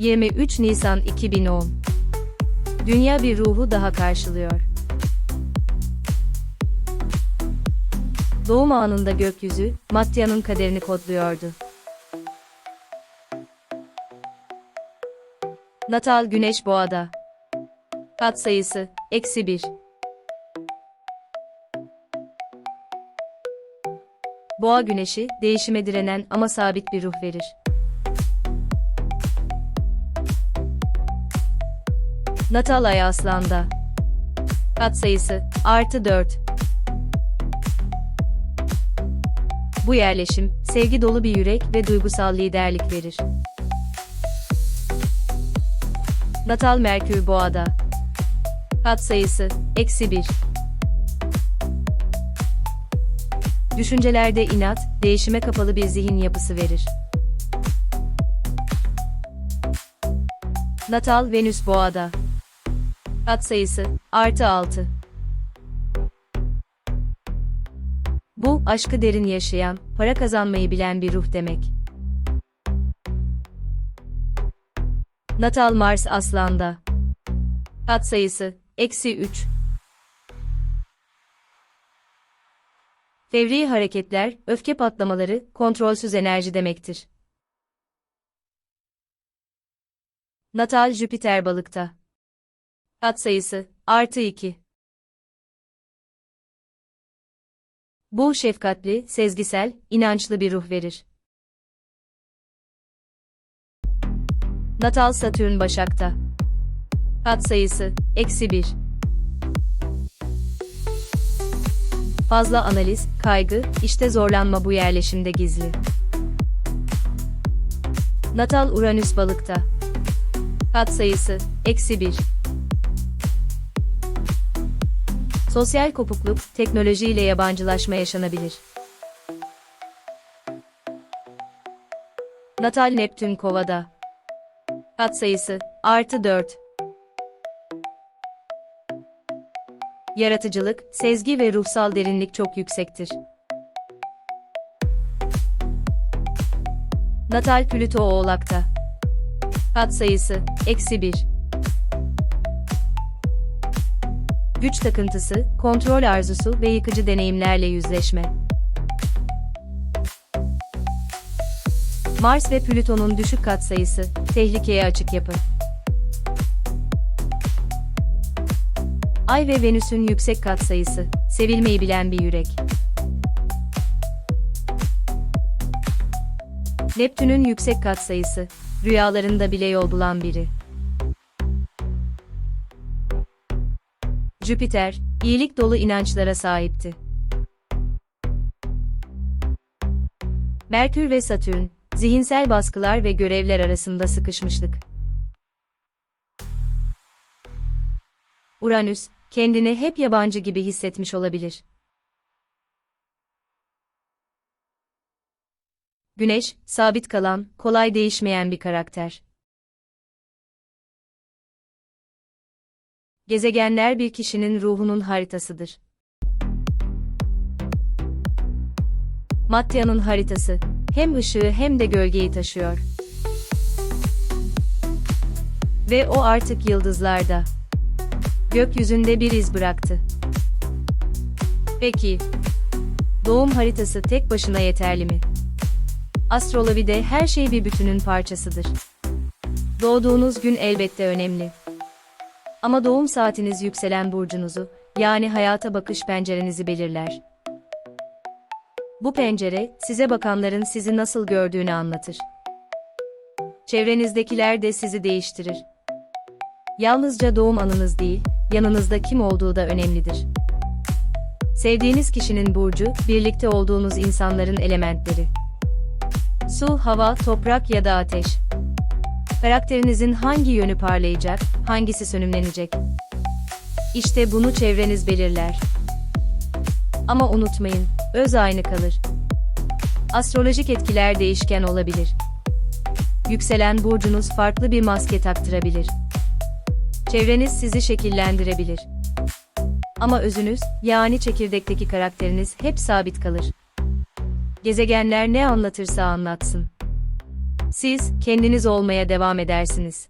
23 Nisan 2010 Dünya bir ruhu daha karşılıyor. Doğum anında gökyüzü, Matya'nın kaderini kodluyordu. Natal Güneş Boğa'da. Kat sayısı, eksi 1. Boğa güneşi, değişime direnen ama sabit bir ruh verir. Natal Ay Aslan'da. Kat sayısı, artı 4. Bu yerleşim, sevgi dolu bir yürek ve duygusal liderlik verir. Natal Merkür Boğa'da. Kat sayısı, eksi 1. Düşüncelerde inat, değişime kapalı bir zihin yapısı verir. Natal Venüs Boğa'da. Kat sayısı, artı 6. Bu, aşkı derin yaşayan, para kazanmayı bilen bir ruh demek. Natal Mars Aslan'da. Kat sayısı, eksi 3. Fevri hareketler, öfke patlamaları, kontrolsüz enerji demektir. Natal Jüpiter balıkta. Kat sayısı, artı 2. Bu şefkatli, sezgisel, inançlı bir ruh verir. Natal Satürn Başak'ta. Kat sayısı, eksi 1. Fazla analiz, kaygı, işte zorlanma bu yerleşimde gizli. Natal Uranüs Balık'ta. Kat sayısı, eksi 1. Sosyal kopukluk, teknoloji ile yabancılaşma yaşanabilir. Natal Neptün Kova'da. Kat sayısı, artı 4. Yaratıcılık, sezgi ve ruhsal derinlik çok yüksektir. Natal Plüto Oğlak'ta. Kat sayısı, eksi 1. Güç takıntısı, kontrol arzusu ve yıkıcı deneyimlerle yüzleşme. Mars ve Plüton'un düşük katsayısı, tehlikeye açık yapı. Ay ve Venüs'ün yüksek katsayısı, sevilmeyi bilen bir yürek. Neptün'ün yüksek katsayısı, rüyalarında bile yol bulan biri. Jüpiter, iyilik dolu inançlara sahipti. Merkür ve Satürn, zihinsel baskılar ve görevler arasında sıkışmışlık. Uranüs, kendini hep yabancı gibi hissetmiş olabilir. Güneş, sabit kalan, kolay değişmeyen bir karakter. Gezegenler bir kişinin ruhunun haritasıdır. Matya'nın haritası, hem ışığı hem de gölgeyi taşıyor. Ve o artık yıldızlarda. Gökyüzünde bir iz bıraktı. Peki, doğum haritası tek başına yeterli mi? Astrolojide her şey bir bütünün parçasıdır. Doğduğunuz gün elbette önemli. Ama doğum saatiniz yükselen burcunuzu, yani hayata bakış pencerenizi belirler. Bu pencere, size bakanların sizi nasıl gördüğünü anlatır. Çevrenizdekiler de sizi değiştirir. Yalnızca doğum anınız değil, yanınızda kim olduğu da önemlidir. Sevdiğiniz kişinin burcu, birlikte olduğunuz insanların elementleri. Su, hava, toprak ya da ateş. Karakterinizin hangi yönü parlayacak, hangisi sönümlenecek? İşte bunu çevreniz belirler. Ama unutmayın, öz aynı kalır. Astrolojik etkiler değişken olabilir. Yükselen burcunuz farklı bir maske taktırabilir. Çevreniz sizi şekillendirebilir. Ama özünüz, yani çekirdekteki karakteriniz hep sabit kalır. Gezegenler ne anlatırsa anlatsın. Siz kendiniz olmaya devam edersiniz.